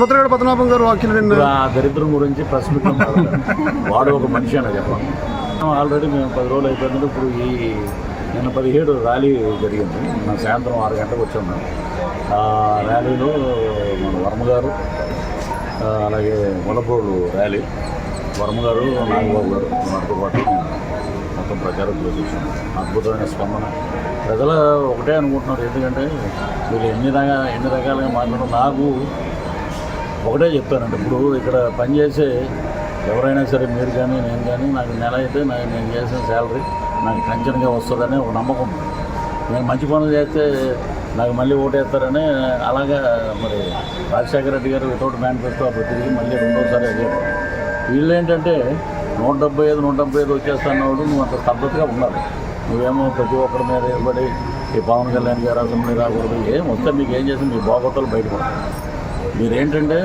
ముద్రగడ పద్మనాభం గారు వ్యాఖ్యలు ఆ దరిద్రం గురించి ప్రెస్ మీట్లో వాడు ఒక మనిషి అని చెప్పాలి. ఆల్రెడీ మేము పది రోజులు అయిపోయింది ఇప్పుడు ఈ నిన్న పదిహేడు ర్యాలీ జరిగింది. నిన్న సాయంత్రం ఆరు గంటలకు వచ్చాము ఆ ర్యాలీలో మన వర్మ గారు అలాగే ములపోడు ర్యాలీ. వర్మ గారు నాగబాబు గారు మనతో పాటు మొత్తం ప్రచారం చేసి అద్భుతమైన స్పందన. ప్రజలు ఒకటే అనుకుంటున్నారు. ఎందుకంటే వీళ్ళు ఎన్ని రకాల ఎన్ని రకాలుగా మాట్లాడడం నాకు ఒకటే చెప్పానండి ఇప్పుడు ఇక్కడ పనిచేసే ఎవరైనా సరే మీరు కానీ నేను కానీ నాకు నెల అయితే నాకు నేను చేసిన శాలరీ నాకు టెన్షన్గా వస్తుందని ఒక నమ్మకం. ఉంది. నేను మంచి పనులు చేస్తే నాకు మళ్ళీ ఓటేస్తారని అలాగా మరి రాజశేఖర రెడ్డి గారు వితౌట్ మేనిఫెస్టో అప్పుడు తిరిగి మళ్ళీ రెండోసారి అడిగారు వీళ్ళు ఏంటంటే నూట డెబ్బై ఐదు నూట డెబ్బై ఐదు వచ్చేస్తున్నాడు నువ్వు అంత స్తబ్దతగా ఉండాలి. నువ్వేమో ప్రతి ఒక్కరి మీద ఏర్పడి ఈ పవన్ కళ్యాణ్ గారు అసెంబ్లీ రాకూడదు ఏం వస్తే మీకు ఏం చేసి మీ బాగోతలు బయటపడతారు మీరేంటంటే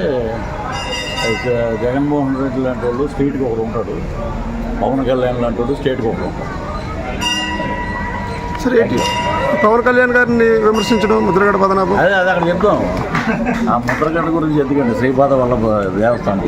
జగన్మోహన్ రెడ్డి లాంటి వాళ్ళు స్టేట్కి ఒకడు ఉంటాడు. పవన్ కళ్యాణ్ లాంటి వాడు స్టేట్కి ఒకడు ఉంటాడు సరే ఏంటి? పవన్ కళ్యాణ్ గారిని విమర్శించడం ముద్రగడ పద్మనాభం? అదే అది అక్కడ చెప్తాం. ఆ ముద్రగడ్డ గురించి ఎందుకండి? శ్రీపాద వల్ల దేవస్థానం.